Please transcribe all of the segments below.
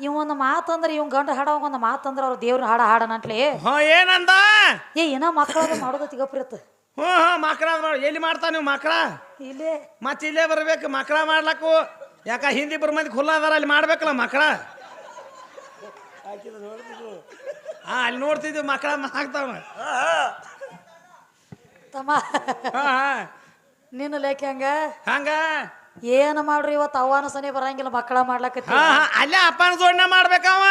ಇವ್ ಒಂದು ಮಾತಂದ್ರೆ ಇವ್ ಗಂಡ ಹಾಡ ಒಂದು ಮಾತಂದ್ರೆ ಅವ್ರ ದೇವ್ರ ಹಾಡ ಹಾಡನಂಟ್ಲಿ ಹ್ಞೂ ಏನಂದ? ಏ ಏನೋ ಮಕ್ಕಳ ಮಾಡೋದು ತಿಗಪ್ರಿಯತ್ ಹ್ಞೂ ಹ್ಞೂ ಮಕ್ಕಳ ಎಲ್ಲಿ ಮಾಡ್ತಾ ನೀವು ಮಕ್ಕಳ ಇಲ್ಲೇ. ಮತ್ತೆ ಇಲ್ಲೇ ಬರ್ಬೇಕು ಮಕ್ಕಳ ಮಾಡ್ಲಕ್ಕು. ಯಾಕ ಹಿಂದಿ ಬರ್ ಮಂದಿ ಖುಲ್ಲ ಅದಾರ ಅಲ್ಲಿ ಮಾಡ್ಬೇಕಲ್ಲ ಮಕ್ಕಳ ಹಾ ಅಲ್ಲಿ ನೋಡ್ತಿದ್ವಿ ಮಕ್ಕಳ ಹಾಕ್ತಾವ ತಮ್ಮ ಹಾ ಹಾ. ನಿನ್ನ ಲೇಖೆ ಹಂಗ? ಹಂಗ? ಏನು ಮಾಡ್ರಿ ಇವತ್ತು ಅವ್ವಾನ ಸನಿ ಬರಂಗಿಲ್ಲ ಮಕ್ಕಳ ಮಾಡ್ಲಕತ್ತಿ. ಹಾ ಹಾ ಅಲ್ಲೇ ಅಪ್ಪನ ಜೋಡಣೆ ಮಾಡ್ಬೇಕವ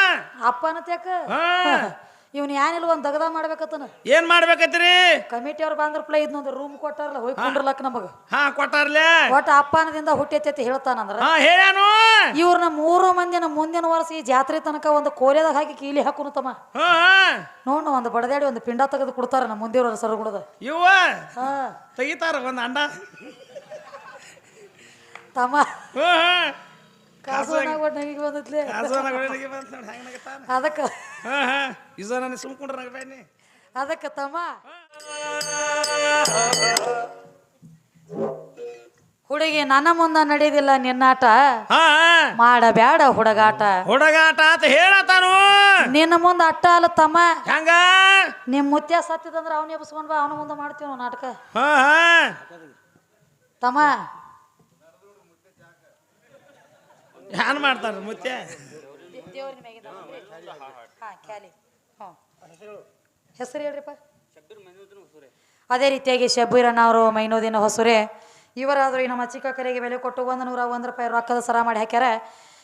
ಅಪ್ಪನ ತ್ಯಾಕ? ಇವನ್ ಏನಿಲ್ಲ ಒಂದ್ ದಗದ ಮಾಡ್ಬೇಕತ್ತನ? ಏನ್ ಮಾಡ್ಬೇಕತ್ರಿ ಕಮಿಟಿ ಅವ್ರು ಬಂದ್ರ ಪ್ಲೇ ಒಂದು ರೂಮ್ ಕೊಟ್ಟಾರಲ್ಲ ಹೋಗಿ ಕುಂಡ್ರಲಕ್ ನಮಗ. ಹಾ ಕೊಟ್ಟಾರ್ಲೆ. ಒಟ್ಟ ಅಪ್ಪನದಿಂದ ಹುಟ್ಟೈತಿ ಹೇಳ್ತಾನಂದ್ರ. ಹಾ ಹೇಳ್ಯಾನು. ಇವ್ರನ್ನ ಮೂರು ಮಂದಿನ ಮುಂದಿನ ವರ್ಷ ಈ ಜಾತ್ರೆ ತನಕ ಒಂದು ಕೋಲೆದಾಗ ಹಾಕಿ ಕೀಲಿ ಹಾಕುನು ತಮ್ಮ. ಹಾ ಹಾ. ನೋಡು ಒಂದು ಬಡದಾಡಿ ಒಂದು ಪಿಂಡ ತೆಗೆದು ಕೊಡ್ತಾರ ನಮ್ಮ ಮುಂದಿನ ಸರ್ಗುಡದ ಇವ್ವ. ಹಾ. ತೆಗಿತಾರ ಒಂದ್ ಅಂಡ. ತಮ್ಮ. ಕಾಸು ಬಂದತ್ಲೆ. ಅದಕ್ಕ. ನಾನು ಸುಮ್ಕೊಂಡ್ರ ಅದಕ್ಕ ತಮ್ಮ. ಹುಡುಗಿ ನನ್ನ ಮುಂದ ನಡೆಯೋದಿಲ್ಲ ನಿನ್ನಾಟ. ಮಾಡಬೇಡ ಹುಡುಗಾಟ. ಹುಡುಗಾಟ ಅಂತ ಹೇಳತಾನು ನಿನ್ನ ಮುಂದ ಅಟ್ಟ ಅಲ್ಲ ತಮ್ಮ. ಹೆಂಗ? ನಿಮ್ ಮುತ್ಯ ಸತ್ತಿದಂದ್ರ ಅವನೇ ಎಬ್ಸ್ಕೊಂಡ್ ಬಾ ಅವನ ಮುಂದೆ ಮಾಡ್ತೀವಿ ನಾವು ನಾಟಕ. ತಮ್ಮ. ಏನ್ ಮಾಡ್ತಾರ ಮುತ್ತೆ ಹೆಸರು ಹೇಳ್ರಿಪ್ಪ? ಅದೇ ರೀತಿಯಾಗಿ ಶಬ್ಬೀರನವರು ಅವರು ಮೈನೋದಿನ ಹೊಸರೆ ಇವರಾದ್ರೂ ನಮ್ಮ ಚಿಕ್ಕ ಕರೆಗೆ ಬೆಲೆ ಕೊಟ್ಟು ಒಂದು ನೂರ ಒಂದು ರೂಪಾಯಿ ರೊಕ್ಕದ ಸರ ಮಾಡಿ ಹಾಕ್ಯಾರ.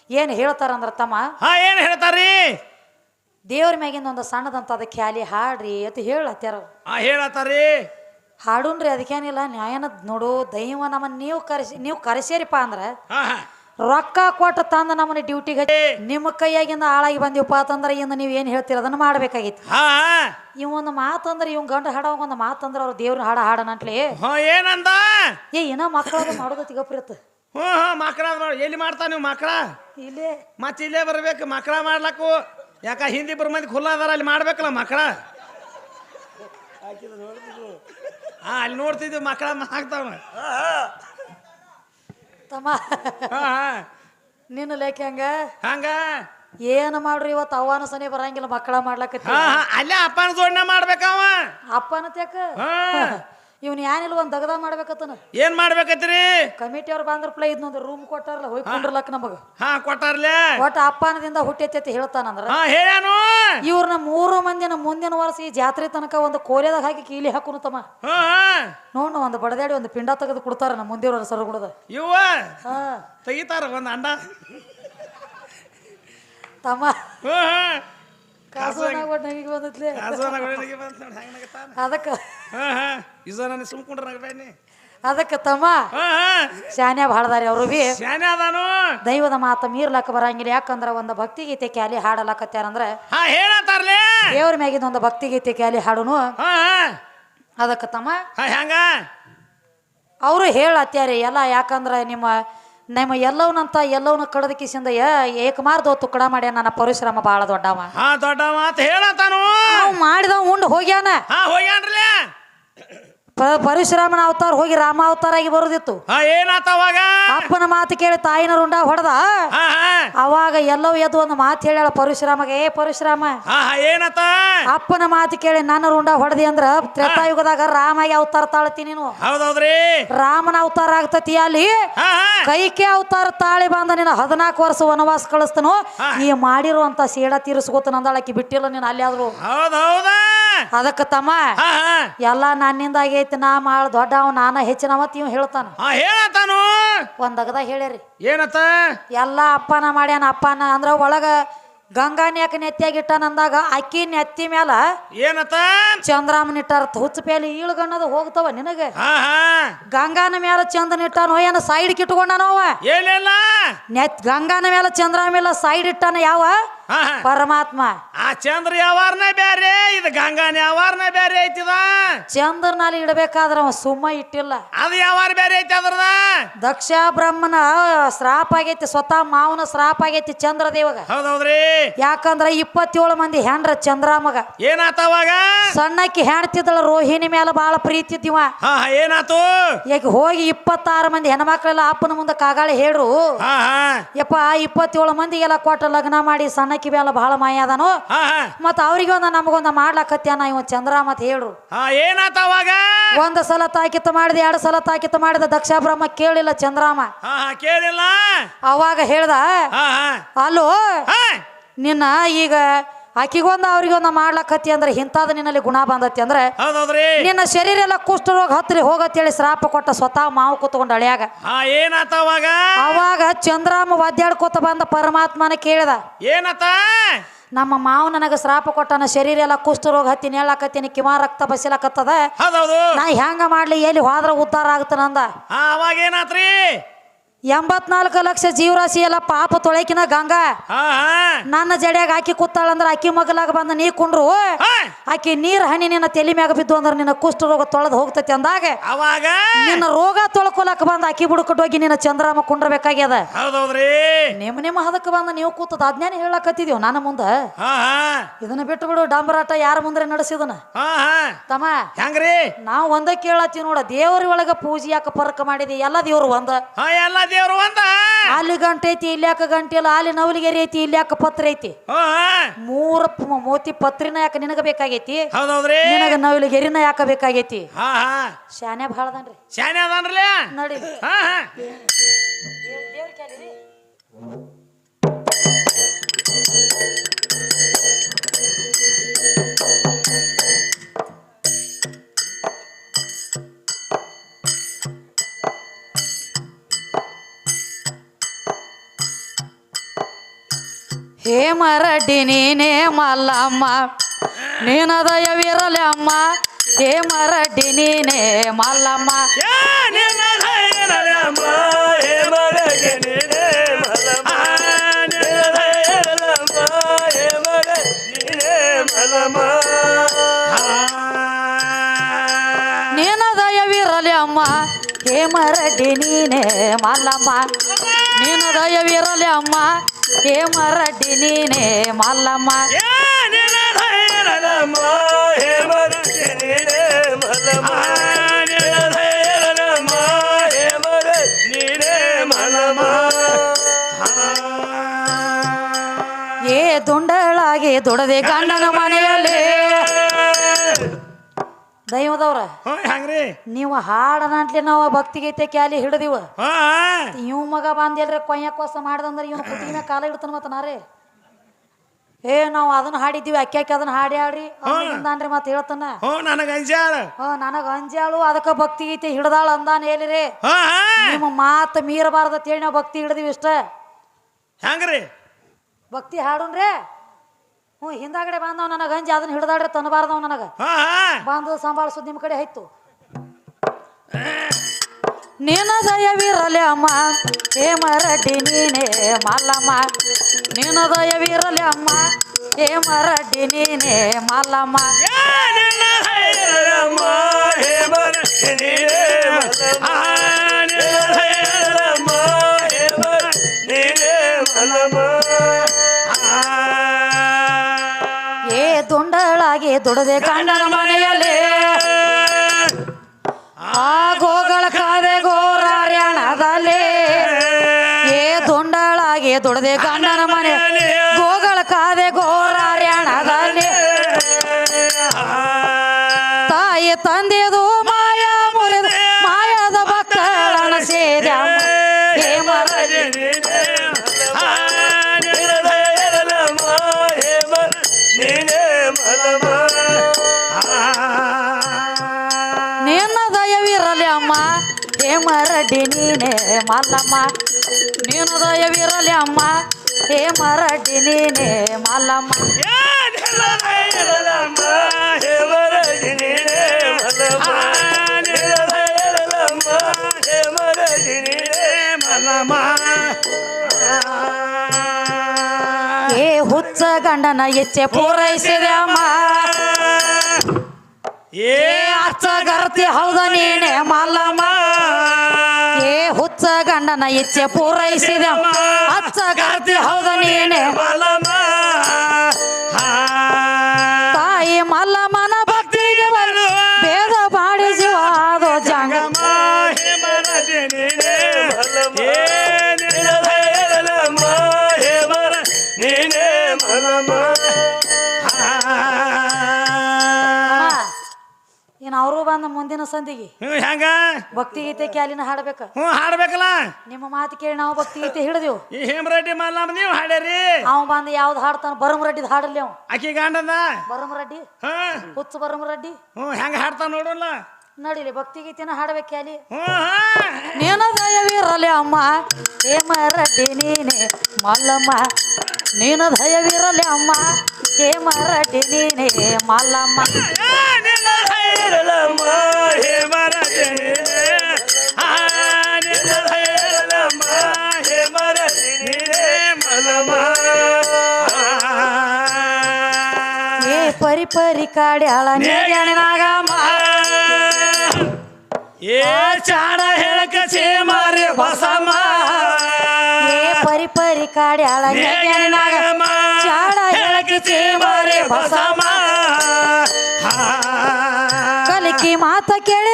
ಏನು ಹೇಳ್ತಾರಂದ್ರ ತಮ್ಮ? ಏನ್ ಹೇಳ್ತಾರ್ರಿ? ದೇವ್ರ ಮ್ಯಾಗಿಂದ ಒಂದು ಸಣ್ಣದಂತ ಅದ ಖ್ಯಾಲಿ ಹಾಡ್ರಿ ಅಂತ ಹೇಳತ್ಯಾರ ಹೇಳತ್ತಾರಿ ಹಾಡುನ್ರಿ ಅದಕ್ಕೇನಿಲ್ಲ ನ್ಯಾಯನ ನೋಡು ದೈವ ನಮ್ಮನ್ನ ನೀವು ಕರೆಸಿ ನೀವು ಕರೆಸೇರಿಪ್ಪ ಅಂದ್ರೆ ರೊಕ್ಕ ಕೊಟ್ಟು ತಂದ ನಮ್ಮನ್ನ ಡ್ಯೂಟಿಗೆ ನಿಮ್ಮ ಕೈಯಾಗಿಂದ ಹಾಳಾಗಿ ಬಂದಿವಪ್ಪ ಅಂತಂದ್ರೆ ಇನ್ನು ನೀವು ಏನು ಹೇಳ್ತೀರ? ಅದನ್ನ ಮಾಡ್ಬೇಕಾಗಿತ್ತು ಹಾ. ಹಾ ಇವ್ ಒಂದು ಮಾತಂದ್ರೆ ಇವ್ ಗಂಡ ಹಾಡ ಒಂದು ಮಾತಂದ್ರೆ ಅವ್ರ ದೇವ್ರ ಹಾಡ ಹಾಡನಂಟ್ಲಿ ಏನಂದ? ಏ ಏನೋ ಮಕ್ಕಳು ಮಾಡೋದು ತಿಗಪ್ರಿಯತ್. ಹ್ಞೂ ಎಲ್ಲಿ ಮಾಡ್ತಾ ನೀವು ಮಕ್ಕಳ ಇಲ್ಲೇ. ಮತ್ತೆ ಇಲ್ಲೇ ಬರ್ಬೇಕು. ಮಕ್ಕಳ ಮಾಡ್ಲಕ್ಕು. ಯಾಕ ಹಿಂದಿ ಬರ್ ಮಂದಿ ಖುಲ್ಲ ಅದಾರ ಅಲ್ಲಿ ಮಾಡ್ಬೇಕಲ್ಲ ಮಕ್ಕಳ ಹಾ ಅಲ್ಲಿ ನೋಡ್ತಿದ್ವಿ ಮಕ್ಕಳ ಹಾಕ್ತಾವ ತಮ್ಮ. ನಿನ್ನ ಲೇಖೆ ಹಂಗ? ಹಂಗ? ಏನು ಮಾಡ್ರಿ ಇವತ್ತು ಅವ್ವಾನ ಸನಿ ಬರಂಗಿಲ್ಲ ಮಕ್ಕಳ ಮಾಡ್ಲಕ್ಕ ಅಲ್ಲೇ ಅಪ್ಪನ ಜೋಡಣೆ ಮಾಡ್ಬೇಕವ ಅಪ್ಪನ ತ್ಯಾಕ? ಹಾ. ಇವ್ನ ಏನಿಲ್ಲ ಒಂದ್ ದಗದ ಮಾಡ್ಬೇಕತ್ತನ? ಏನ್ ಮಾಡ್ಬೇಕತ್ರಿ ಕಮಿಟಿ ಅವ್ರು ಬಂದ್ರ ಪ್ಲೇ ಇದ್ ರೂಮ್ ಕೊಟ್ಟಾರಲ್ಲ ಹೋಗಿ ಕುಂಡ್ರಲಕ್ ನಮಗ. ಹಾ ಕೊಟ್ಟಾರ್ಲೆ. ಒಟ್ಟ ಅಪ್ಪನದಿಂದ ಹುಟ್ಟೈತಿ ಹೇಳ್ತಾನಂದ್ರ. ಹಾ ಹೇಳ್ಯಾನು. ಇವ್ರನ್ನ ಮೂರು ಮಂದಿನ ಮುಂದಿನ ವರ್ಷ ಈ ಜಾತ್ರೆ ತನಕ ಒಂದು ಕೋಲೆದಾಗ ಹಾಕಿ ಕೀಲಿ ಹಾಕುನು ತಮ್ಮ. ಹಾ ನೋಡು ಒಂದು ಬಡದಾಡಿ ಒಂದು ಪಿಂಡ ತೆಗೆದು ಕೊಡ್ತಾರ ನಮ್ಮ ಮುಂದಿನ ಸರಗುಳದ ಇವ ಹಾ. ತೆಗಿತಾರ ಒಂದ್ ಅಂಡ. ತಮ್ಮ. ಹಾ. ಅದಕ್ಕ ನಾನು ಸುಮ್ಕೊಂಡ್ರ ನಗಬೇನಿ ಅದಕ್ಕ ತಮ್ಮ. ಶಾನ್ಯ ಬಾಳದಾರಿ ಅವರು ಬಿ ದೈವದ ಮಾತ ಮೀರ್ಲಕ್ಕ ಬರಂಗಿಲ್ಲ. ಯಾಕಂದ್ರ ಒಂದು ಭಕ್ತಿ ಗೀತೆ ಕ್ಯಾಲಿ ಹಾಡಲಕತ್ಯಾರಂದ್ರ ದೇವ್ರ ಮ್ಯಾಗಿನ ಒಂದು ಭಕ್ತಿ ಗೀತೆ ಕ್ಯಾಲಿ ಹಾಡುನು. ಅದಕ್ಕೆ ತಮ್ಮ. ಅವರು ಹೇಳತ್ಯಾರಿ ಎಲ್ಲ ಯಾಕಂದ್ರ ನಿಮ್ಮ ನಿಮ್ಮ ಎಲ್ಲವನಂತ ಎಲ್ಲವನ್ನ ಕಡದ ಕಿಸಿಂದ ಏಕಮಾರ್ದ ತುಕ್ಕಡ ಮಾಡ್ಯ ನನ್ನ ಪರಿಶ್ರಮ ಬಹಳ ದೊಡ್ಡವ. ಹಾ ದೊಡ್ಡ ಮಾತು ಹೇಳತಾನು. ಮಾಡಿದವ ಉಂಡು ಹೋಗ್ಯಾನ. ಹಾ ಹೋಗ್ಯಾನ್ರಲೆ ಪ- ಪರಶುರಾಮನ ಅವತಾರ ಹೋಗಿ ರಾಮ ಅವತಾರ ಆಗಿ ಬರುದಿತ್ತು. ಹಾ ಅಪ್ಪನ ಮಾತು ಕೇಳಿ ತಾಯಿನ ರುಂಡ ಹೊಡೆದ. ಹಾ ಹಾ. ಅವಾಗ ಎಲ್ಲವೂ ಎದ್ದು ಒಂದು ಮಾತು ಹೇಳ್ಯಾಳ ಪರಶುರಾಮಗ ಏ ಪರಶುರಾಮ ಹಾ ಹಾ ಏನತ್ತ ಅಪ್ಪನ ಮಾತು ಕೇಳಿ ನನ್ನ ರುಂಡ ಹೊಡೆದಿ ಅಂದ್ರ ತ್ರೇತಾಯುಗದಾಗ ರಾಮಾಗಿ ಅವತಾರ ತಾಳ್ತಿ ನೀನು. ಹೌದೌದ್ರಿ? ರಾಮನ ಅವತಾರ ಆಗ್ತತಿ ಅಲ್ಲಿ. ಹಾ ಹಾ. ಕೈಕೆ ಅವತಾರ ತಾಳಿ ಬಂದ ನಿನ್ನ ಹದಿನಾಲ್ಕು ವರ್ಷ ವನವಾಸ ಕಳಿಸ್ತನು? ನೀ ಮಾಡಿರುವಂತ ಸೇಡ ತೀರಿಸ್ಕೋತ ನಂದಾಳಕ್ಕೆ ಬಿಟ್ಟಿಲ್ಲ ನೀನು ಅಲ್ಲಿ ಆದ್ರು. ಹೌದೌದಾ ಹೌದಾ? ಅದಕ್ಕ ತಮ್ಮ ಹಾ ಹಾ. ಎಲ್ಲ ನನ್ನಿಂದ ಆಗೈತಿ ನಾ ಮಾಳ ದೊಡ್ಡವ ನಾನ ಹೆಚ್ಚಿನವತ್ ಇವ್ ಹೇಳ್ತಾನ. ಹಾ ಹೇಳತ್ತಾನು ಒಂದ್ ಅಗದ ಹೇಳ್ಯಾರಿ ಏನತ್ತ? ಎಲ್ಲ ಅಪ್ಪನ ಮಾಡ್ಯಾನ ಅಪ್ಪನ ಅಂದ್ರ ಒಳಗ ಗಂಗಾನ ಯಾಕೆ ನೆತ್ತಿಯಾಗಿ ಇಟ್ಟಾನಂದಾಗ ಅಕ್ಕಿ ನೆತ್ತಿ ಮ್ಯಾಲ ಏನತ್ತ? ಚಂದ್ರಾಮನ್ ಇಟ್ಟಾರ ಹುಚ್ಚ ಪೇಲಿ ಈಳ್ಗಣ್ಣದ ಹೋಗ್ತವ ನಿನಗೆ. ಹಾ ಹಾ. ಗಂಗಾನ ಮ್ಯಾಲ ಚಂದ್ರನ ಇಟ್ಟಾನೋ ಏನ ಸೈಡ್ ಕಿಟ್ಕೊಂಡಾನ ಅವ. ಏನಿಲ್ಲ. ನೆತ್ ಗಂಗಾನ ಮ್ಯಾಲ ಚಂದ್ರಾಮ ಮೇಲೆ ಸೈಡ್ ಇಟ್ಟಾನ ಯಾವ? ಹಾ ಹಾ. ಪರಮಾತ್ಮ. ಆ ಚಂದ್ರ ಯಾವಾರನೇ ಬ್ಯಾರೆ? ಇದು ಗಂಗಾನ ಯಾವಾರನೇ ಬ್ಯಾರೆ ಐತಿದ? ಚಂದ್ರನಲ್ಲಿ ಇಡಬೇಕಾದ್ರ ಅವ ಸುಮ್ಮ ಇಟ್ಟಿಲ್ಲ. ಅದು ಯಾವಾರ ಬ್ಯಾರೆ ಐತಿ ಅದ್ರದ? ದಕ್ಷ ಬ್ರಹ್ಮನ ಶ್ರಾಪ ಆಗೈತಿ ಸ್ವತಃ ಮಾವನ ಶ್ರಾಪ ಆಗೈತಿ ಚಂದ್ರದೇವಗ. ಹೌದೌದ್ರಿ. ಯಾಕಂದ್ರ ಇಪ್ಪತ್ತೇಳು ಮಂದಿ ಹೆಂಡ್ರ ಚಂದ್ರಾಮಗ ಏನಾತ ಅವಾಗ? ಸಣ್ಣಕ್ಕಿ ಹೆಣ್ತಿದ್ದಳ ರೋಹಿಣಿ ಮೇಲೆ ಬಹಳ ಪ್ರೀತಿ ಇದ್ದಿವ. ಹಾ ಹಾ ಏನಾತು? ಈಗ ಹೋಗಿ ಇಪ್ಪತ್ತಾರು ಮಂದಿ ಹೆಣ್ಮಕ್ಳೆಲ್ಲ ಅಪ್ಪನ ಮುಂದೆ ಕಾಗಾಳಿ ಹೇಳ್ರು. ಹಾ ಹಾ. ಯಪ್ಪ ಇಪ್ಪತ್ತೇಳು ಮಂದಿಗೆಲ್ಲ ಕೊಟ್ಟ ಲಗ್ನ ಮಾಡಿ ಸಣ್ಣಕ್ಕಿ ಮೇಲೆ ಬಹಳ ಮಾಯ ಅದಾನು? ಹಾ ಹಾ. ಮತ್ತ ಅವ್ರಿಗೆ ಒಂದ ನಮಗೊಂದ ಮಾಡ್ಲಾಕತ್ಯಾನ ಇವ ಚಂದ್ರ ಮತ್ ಹೇಳ್ರು ಹಾ ಏನಾತ ಅವಾಗ? ಒಂದ ಸಲ ತಾಕಿತ ಮಾಡಿದ ಎರಡು ಸಲ ತಾಕಿತ ಮಾಡಿದ ದಕ್ಷ ಬ್ರಹ್ಮ ಕೇಳಿಲ್ಲ ಚಂದ್ರಾಮ. ಹಾ ಹಾ ಕೇಳಿಲ್ಲ. ಅವಾಗ ಹೇಳ್ದ ಹಾ ಹಾ. ಅಲ್ಲೋ ಹಾ. ನಿನ್ನ ಈಗ ಆಕಿಗೊಂದ ಅವ್ರಿಗೊಂದ ಮಾಡ್ಲಕತ್ತಿ ಅಂದ್ರೆ ಇಂಥದ್ದು ನಿನ್ನಲ್ಲಿ ಗುಣ ಬಂದತಿ ಅಂದ್ರೆ ಹೌದೌದ್ರಿ? ನಿನ್ನ ಶರೀರ ಎಲ್ಲ ಕುಷ್ಠರೋಗ ಹತ್ತಿರ ಹೋಗತ್ತೇಳಿ ಶ್ರಾಪ ಕೊಟ್ಟ ಸ್ವತಃ ಮಾವು ಕೂತ್ಕೊಂಡು ಅಳಿಯಾಗ. ಹಾ ಏನಾತ ಅವಾಗ? ಅವಾಗ ಚಂದ್ರಾಮ ಒದ್ದಾಡ್ಕೋತ ಬಂದ ಪರಮಾತ್ಮನ ಕೇಳಿದ. ಏನತ ನಮ್ಮ ಮಾವು ನನಗೆ ಶ್ರಾಪ ಕೊಟ್ಟನ ಶರೀರ ಎಲ್ಲ ಕುಷ್ಠರೋಗ ಹತ್ತಿ ನೇಳಾಕತ್ತೀನಿ ಕಿಮ ರಕ್ತ ಬಸಿಲಕತ್ತದ. ಹೌದೌದು. ನಾ ಹೆಂಗ ಮಾಡ್ಲಿ ಎಲ್ಲಿ ಹೋದ್ರ ಉದ್ಧಾರ ಆಗ್ತಾನಂದ ಹಾ ಅವಾಗ ಏನಾತ್ರಿ? ಎಂಬತ್ನಾಲ್ಕು ಲಕ್ಷ ಜೀವರಾಶಿ ಎಲ್ಲ ಪಾಪ ತೊಳಕಿನ ಗಂಗಾ. ಹಾ ಹಾ. ನನ್ನ ಜಡ್ಯಾಗ ಆಕಿ ಕೂತಾಳಂದ್ರ ಆಕಿ ಮಗಲಾಗ ಬಂದ ನೀ ಕುಂಡ್ರು. ಆಕಿ ನೀರ್ ಹನಿ ನಿನ್ನ ತಲೆ ಮ್ಯಾಗ ಬಿದ್ದು ಅಂದ್ರೆ ನಿನ್ನ ಕುಷ್ಠ ರೋಗ ತೊಳೆದು ಹೋಗ್ತೈತಿ ಅಂದಾಗ ಅವಾಗ? ನಿನ್ನ ರೋಗ ತೊಳ್ಕೊಲಕ್ ಬಂದ ಆಕಿ ಬುಡಕಟ್ಟು ಹೋಗಿ ನಿನ್ನ ಚಂದ್ರಾಮ ಕುಂಡ್ರಬೇಕಾಗ್ಯದ. ಹೌದೌದ್ರಿ. ನಿಮ್ಮ ನಿಮ್ಮ ಹದಕ್ಕೆ ಬಂದ ನೀವು ಕೂತದ ಅಜ್ಞಾನ ಹೇಳಕತ್ತಿದ್ಯೋ ನನ್ನ ಮುಂದ? ಹಾ ಹಾ. ಇದನ್ನ ಬಿಟ್ಟು ಬಿಡು ಡಾಂಬರಾಟ ಯಾರ ಮುಂದ್ರೆ ನಡೆಸಿದನ? ಹಾ ಹಾ. ತಮ್ಮ ಹೆಂಗ್ರಿ? ನಾವು ಒಂದ ಕೇಳತ್ತೀವಿ ನೋಡ ದೇವ್ರ ಒಳಗ ಪೂಜೆ ಯಾಕ ಪರಕ ಮಾಡಿದಿ? ಎಲ್ಲ ದೇವ್ರು ಒಂದ. ಹಾ ಎಲ್ಲ ದೇವ್ರು ಒಂದ? ಅಲ್ಲಿ ಗಂಟೆ ಐತಿ ಇಲ್ಲಿ ಯಾಕೆ ಗಂಟೆ ಇಲ್ಲ? ಅಲ್ಲಿ ನವಲಿಗೆರೆ ಐತಿ ಇಲ್ಲಿ ಯಾಕೆ ಪತ್ರ ಐತಿ? ಹಾ ಹಾ. ಮೂರ ಪ- ಮೋತಿ ಪತ್ರಿನ ಯಾಕ ನಿನಗ ಬೇಕಾಗೈತಿ? ಹೌದೌದ್ರಿ. ನಿನಗ ನವಲಿಗೆರಿನ ಯಾಕ ಬೇಕಾಗೈತಿ? ಹಾ ಹಾ. ಶಾನೆ ಭಾಳದನ್ರಿ ಶಾನೆ ಅದನ್ರಲ್ಲ ನಡಿ. ಹಾ ಹಾ. ಹೇ ಮರಡಿ ನೀನೇ ಮಲ್ಲಮ್ಮ. ನೀನ ದಯವಿರಲಿ ಅಮ್ಮ. ಹೇ ಮರಡಿ ನೀನೇ ಮಲ್ಲಮ್ಮ. ಯಾ ನಿನ್ನ ಧೈರ್ಯರಮ್ಮ, ಹೇ ಮರಗೆ ನೀನೇ ದಯವಿರಲಿ ಅಮ್ಮ. ಹೇ ಮರಡಿ ನೀನೇ ಮಲ್ಲಮ್ಮ. ಏ ದುಂಡಳಾಗಿ ದುಡದೆ ಗಂಡನ ಮನೆಯಲ್ಲಿ ದೈವದವ್ರ ಹ್ಞೂ ಹೆಂಗ್ರಿ ನೀವು ಹಾಡನಂತ್ಲಿ ನಾವು ಭಕ್ತಿಗೈತೆ ಕ್ಯಾಲಿ ಹಿಡಿದಿವ. ಹಾ ಇವ್ ಮಗ ಬಂದಿಲ್ರಿ ಕೊಯ್ಯಕೋಸ ಮಾಡ್ದಂದ್ರೆ ಇವನು ಕುತ್ತಿನ ಕಾಲ ಇಡ್ತಾನ ಮತ್ತ ನಾರೇ? ಏ ನಾವು ಅದನ್ನ ಹಾಡಿದ್ದೀವಿ ಅಕ್ಕಿ ಅದನ್ನ ಹಾಡಿ ಹಾಡ್ರಿ. ಅಂದ್ರಿ ಮತ್ತೆ ಹೇಳ್ತಾನ. ಹ್ಞೂ ನನಗೆ ಅಂಜಾಳ. ಹ ನನಗ ಅಂಜಾಳು ಅದಕ್ಕ ಭಕ್ತಿಗೀತೆ ಹಿಡ್ದಾಳ ಅಂದಾನ ಹೇಳಿರಿ ಹಾ ನಿಮ್ಮ ಮಾತು ಮೀರಬಾರ್ದ ತೇಳಿ ನಾವು ಭಕ್ತಿ ಹಿಡ್ದಿವಿ ಇಷ್ಟ. ಹೆಂಗ್ರಿ ಭಕ್ತಿ ಹಾಡುನ್ರಿ ಹ್ಞೂ ಹಿಂದಾಗಡೆ ಬಂದವ್ ನನಗ ಅಂಜಿ ಅದನ್ನ ಹಿಡ್ದಾಡ್ರೆ ತನಬಾರ್ದವ್ ನನಗ. ಹಾ ಹಾ. ಬಂದು ಸಂಭಾಳಿಸೋದು ನಿಮ್ಮ ಕಡೆ ಆಯ್ತು ನಿನ್ನ ದಯವಿರಲಿ ಅಮ್ಮ ಹೇ ಮರಡಿ ನೀನೇ ಮಲ್ಲಮ್ಮ. ನಿನ್ನ ದಯವಿರಲಿ ಅಮ್ಮ ಹೇ ಮರಡಿ ನೀನೇ ಮಲ್ಲಮ್ಮ. ನಿನ್ನ ಹೇ ನೀನೇ. ನಿನ್ನ ದುಡದೆ ಕಂಡನ ಮನೆಯಲ್ಲಿ. ಆ ಗೋಗಳ ಕಾದೆ ಗೋರಾರ್ಯಣದಲ್ಲಿ. ಏ ದೊಂಡಳಾಗಿ ದುಡದೆ ಕಂಡನ ಮನೆ ಗೋಗಳ ಕಾದೆ ಗೋರಾರ್ಯಣದಲ್ಲಿ. ತಾಯಿ ತಂದೆದು ಹೇ ಮರಡಿ ನೀನೇ ಮಲ್ಲಮ್ಮ, ನೀನು ದಯವಿರಲಿ ಅಮ್ಮ. ಹೇ ಮರಡಿ ನೀನೇ ಮಲ್ಲಮ್ಮ. ಏ ಹುಚ್ಚ ಗಂಡನ ಎಚ್ಚೆ ಪೂರೈಸಿದೆ ಅಮ್ಮ. ಏ ಅಚ್ಚ ಗರ್ತಿ ಹೌದ ನೀನೇ ಮಲ್ಲಮ್ಮ. ಗಂಡನ ಇಚ್ಛೆ ಪೂರೈಸಿದ. ಅಚ್ಚ ಗರ್ತಿ ಹೌದ ನೀನೆ? ಅವರು ಬಂದ ಮುಂದಿನ ಸಂದಿಗೆ. ಹೆಂಗ? ಭಕ್ತಿ ಗೀತೆ ಕ್ಯಾಲಿನ ಹಾಡ್ಬೇಕ. ಹ್ಞೂ ಹಾಡ್ಬೇಕಲ್ಲ? ನಿಮ್ಮ ಮಾತು ಕೇಳಿ ನಾವು ಭಕ್ತಿ ಗೀತೆ ಹಿಡಿದೆವು. ಈ ಹೇಮರೆಡ್ಡಿ ಮಲ್ಲಮ್ಮ ನೀವು ಹಾಡ್ಯಾರಿ? ಅವ ಬಂದು ಯಾವ್ದು ಹಾಡ್ತಾನ ಬರಮರಡ್ಡಿದ್ ಹಾಡಲಿ ಅವ. ಆಕಿ ಬರಮ್ ಬರಮರಡ್ಡಿ? ಹಾ. ಹುಚ್ಚ ಬರಮರಡ್ಡಿ? ಹ್ಞೂ ಹೆಂಗ ಹಾಡ್ತಾನ ನೋಡಲ್ಲ? ನಡಿಲಿ ಭಕ್ತಿ ಗೀತೆನ ಹಾಡ್ಬೇಕು ಕ್ಯಾಲಿ. ಹ್ಞೂ ಹಾ. ನೀನ ದಯವಿರಲಿ ಅಮ್ಮ ಹೇಮರಡ್ಡಿ ನೀನೆ ಮಲ್ಲಮ್ಮ. ನೀನು ದಯವಿರಲಿ ಅಮ್ಮ ಹೇಮರಡ್ಡಿ ನೀನೆ ಮಲ್ಲಮ್ಮ. ಪರಿ ಪರಿ ಕಾಡ್ಯಾಳ ನೇಗಣನಾಗಮ್ಮ ಏ ಚಾಣ ಹೇಳಕ ಮಾರಿ ಬಸಮ್ಮ ಏ ಪರಿ ಪರಿ ಕಾಡ್ಯಾಳ ಚಾಣ ಹೇಳಕ ಚೇಮಾರೆ ಬಸಮ್ಮ ಕಲಿಕಿ ಮಾತ ಕೇಳಿ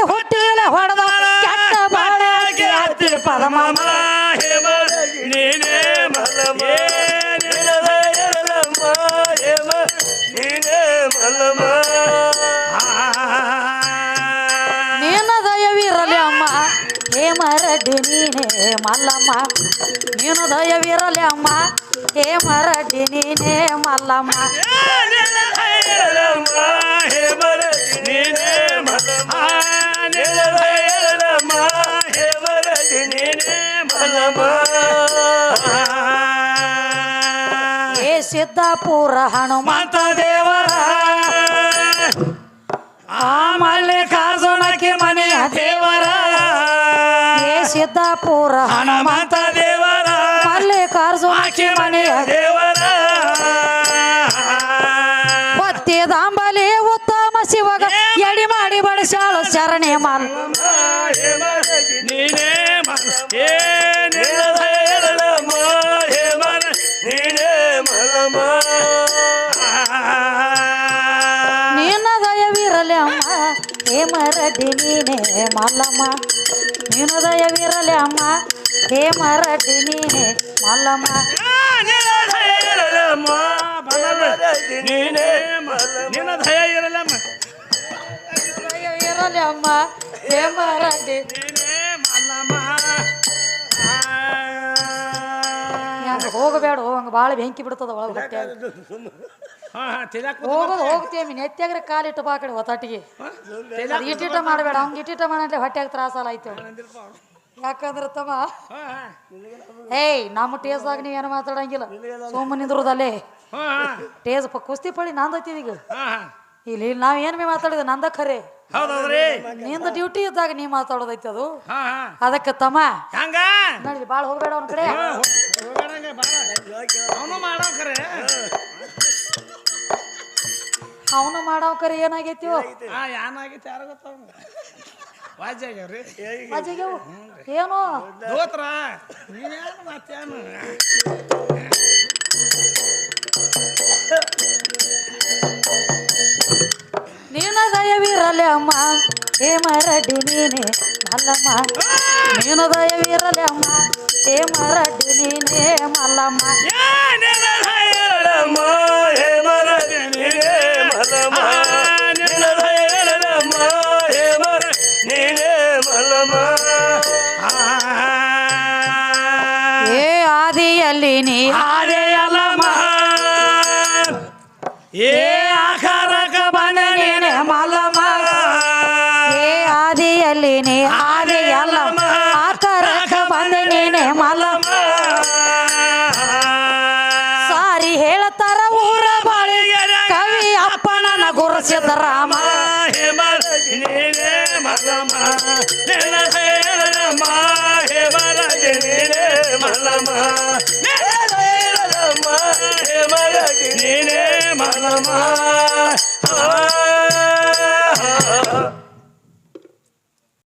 ಹೇಮರಡ್ಡಿ ನೀನೇ ಮಲ್ಲಮ್ಮ. ನೀನು ದಯವಿರಲಿ ಅಮ್ಮ. ಮರಡಿ ನೀನೇ ಮಲ್ಲಮ್ಮ. ಏ ಸಿದ್ದಾಪುರ ಹನುಮಂತ ಮಾತ ದೇವರ. ಆ ಮಲ್ಲಿಕಾರ್ಜುನಕ್ಕೆ ಮನೆಯ ದೇವರ ಏ ಸಿದ್ದಾಪುರ ಹನುಮಂತ ಮಾತ ದೇವರ ಮಲ್ಲಿಕಾರ್ಜುನ ಮನೆಯ ದೇವರ. ಹೊತ್ತಿ ದಾಂಬಲಿ ಉತ್ತಮ ಶಿವಗ ಎಡಿ ಮಾಡಿ ಬಡಿಸಾಳು ಶರಣೆ ಮಲ್ ನೀನೇ ಮನ ಏ ನಿಲ್ಲದಯರಳಮ್ಮ ಹೇ ಮನ ನೀನೇ ಮನಮ ನೀನ ದಯವಿರಲಿ ಅಮ್ಮ ಹೇಮರಡಿ ನೀನೇ ಮಲ್ಲಮ್ಮ. ನೀನು ದಯವಿರಲಿ ಅಮ್ಮ ಹೇಮರಡ್ಡಿ ನೀನೆ ಮಲ್ಲಮ್ಮ. ನೀನೇ ನಿನ್ನ ದಯ ಇರಲಮ್ಮ ದಯವಿರಲಿ ಅಮ್ಮ ಮರಡಿ. ನೀನೇ ಮಲ್ಲಮ್ಮ. ಹಂಗ ಹೋಗಬೇಡ ಹೋಗ ಭಾಳ ಬೆಂಕಿ ಬಿಡ್ತದ ಒಳಗೆ ಹಾ ಹಾ ತಿಲಕ್ ಹೋಗೋದು ಹೋಗ್ತೇವಿ ನೆತ್ತಿಯಾಗ್ರೆ ಕಾಲಿಟ್ಟು ಬಾ ಆ ಕಡೆ ಒತ್ತಾಟಿಗೆ ಇಟ್ಟಿಟ್ಟ ಇಟ್ಟಿಟ ಮಾಡಬೇಡ ಅವ್ನ್ ಇಟ್ಟಿಟ ಮಾಡಂದ್ರೆ ಹೊಟ್ಟೆಗೆ ತ್ರಾಸಲ್ಲ ಆಯ್ತು. ಯಾಕಂದ್ರೆ ತಮ್ಮ ಏಯ್ ನಮ್ಮ ಟೇಸ್ದಾಗ ಏನು ಮಾತಾಡಂಗಿಲ್ಲ. ಸೋಮ ನಿಂದ್ರದಲ್ಲೇ. ಟೇಸ್ ಪ ಕುಸ್ತಿ ಪಳಿ ನಂದೈತಿ ಈಗ. ಇಲ್ಲಿ ನಾವ್ ಏನ್ ಬಿ ಮಾತಾಡಿದ ನಂದ ಖರೆ. ಹೌದೌದ್ರಿ. ನಿಂದ ಡ್ಯೂಟಿ ಇದ್ದಾಗ ನೀ ಮಾತಾಡೋದೈತಿ ಅದು. ಹಾ ಹಾ. ಅದಕ್ಕೆ ತಮ್ಮ. ಹಂಗ? ನಡಿ ಭಾಳ ಹೋಗ್ಬೇಡ ಅವನ ಕಡೆ. ಬಾಳ. ಅವನು ಮಾಡೋ ಖರೆ ಅವನು ಮಾಡೋ ಕರೆ ಏನಾಗೈತಿಯೋ ಹಾ ಏನಾಗೈತೆ ಯಾರು ಗೊತ್ತಾವ ವಾಜ್ಯ ಆಗ್ಯಾವ್ರಿ ಅಜ್ಜಿಗೆವು ಏನು? ದೋತ್ರ ನೀವೇನು ಮತ್ತೇನು ನೀನ ದಯವಿರಲಿ ಅಮ್ಮ ಮರಡಿ ನೀನೆ ಮಲ್ಲಮ್ಮ. ನೀನ ದಯವಿರಲಿ ಅಮ್ಮ ಹೇ ಮರಡಿ ನೀನೆ ಮಲ್ಲಮ್ಮ. ಆದಿಯಲ್ಲಿ ನೀ ಆದೆಯಲ್ಲಮ್ಮ ಏ ಆಕಾರಕ ಬಂದ ನೀನೆ ಮಲಮ. ಏ ಆದಿಯಲ್ಲಿ ನೀ ಆದಿಯಲ್ಲ ಆಕಾರಕ ಬಂದ ನೀನೆ ಮಲ್ಲಮ್ಮ ಸಾರಿ ಹೇಳ್ತಾರ ಊರ ಬಾಳಿಗೆ ಕವಿ ಅಪ್ಪನನ ಗುರುಸಿದ ರಾಮ. ಹೇಮ ನೀನೇ ಮನಮ